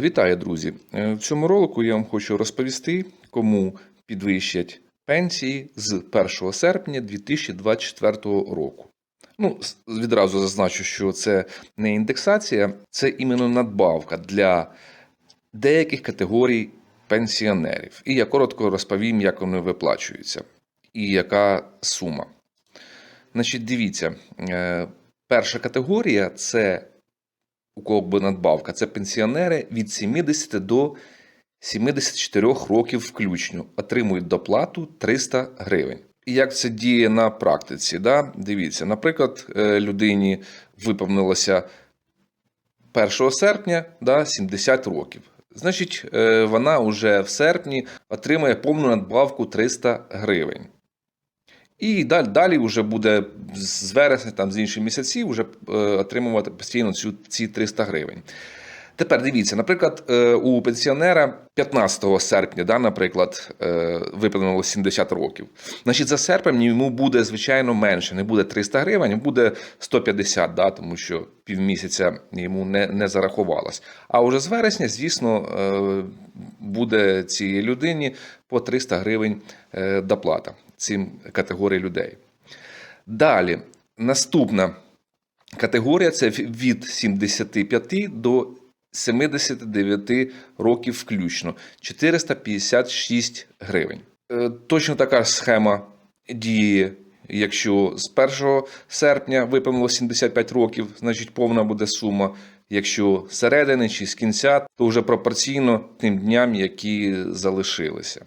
Вітаю, друзі! Е, В цьому ролику я вам хочу розповісти, кому підвищать пенсії з 1 серпня 2024 року. Ну, відразу зазначу, що це не індексація, це іменно надбавка для деяких категорій пенсіонерів. І я коротко розповім, як вони виплачуються і яка сума. Значить, дивіться, е, перша категорія це у кого буде надбавка, це пенсіонери від 70 до 74 років включно, отримують доплату 300 гривень. І як це діє на практиці? Да? Дивіться, наприклад, е, людині виповнилося 1 серпня да, 70 років. Значить, е, вона вже в серпні отримає повну надбавку 300 гривень. І далі, далі вже буде з вересня, там, з інших місяців, вже е, отримувати постійно цю, ці 300 гривень. Тепер дивіться, наприклад, е, у пенсіонера 15 серпня, да, наприклад, е, виповнилось 70 років. Значить, за серпень йому буде, звичайно, менше. Не буде 300 гривень, буде 150, да, тому що півмісяця йому не, не зарахувалось. А вже з вересня, звісно, буде цій людині по 300 гривень доплата цим категорії людей. Далі, наступна категорія це від 75 до 79 років включно 456 гривень. Е, Точно така схема діє. Якщо з 1 серпня виповнило 75 років, значить повна буде сума. Якщо з середини чи з кінця, то вже пропорційно тим дням, які залишилися.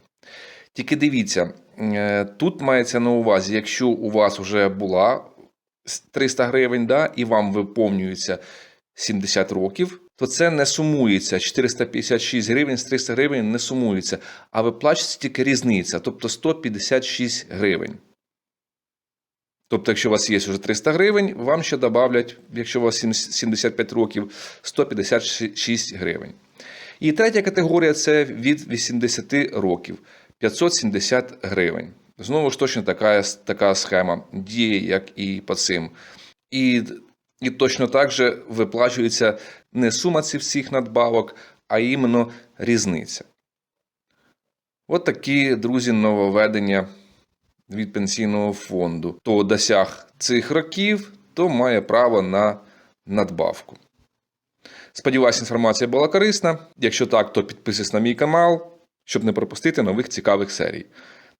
Тільки дивіться, е, тут мається на увазі, якщо у вас вже була 300 гривень, да, і вам виповнюється 70 років, то це не сумується. 456 гривень з 300 гривень не сумується, а виплачується тільки різниця, тобто 156 гривень. Тобто, якщо у вас є вже 300 гривень, вам ще додавлять, якщо у вас 75 років, 156 гривень. І третя категорія це від 80 років 570 гривень. Знову ж точно така, така схема діє, як і по цим. І, і точно так же виплачується не сума цих всіх надбавок, а іменно різниця. От такі, друзі, нововведення від пенсійного фонду. Хто досяг цих років, то має право на надбавку. Сподіваюсь, інформація була корисна. Якщо так, то підписуйся на мій канал, щоб не пропустити нових цікавих серій.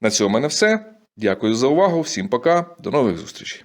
На цьому в мене все. Дякую за увагу. Всім пока. До нових зустрічей.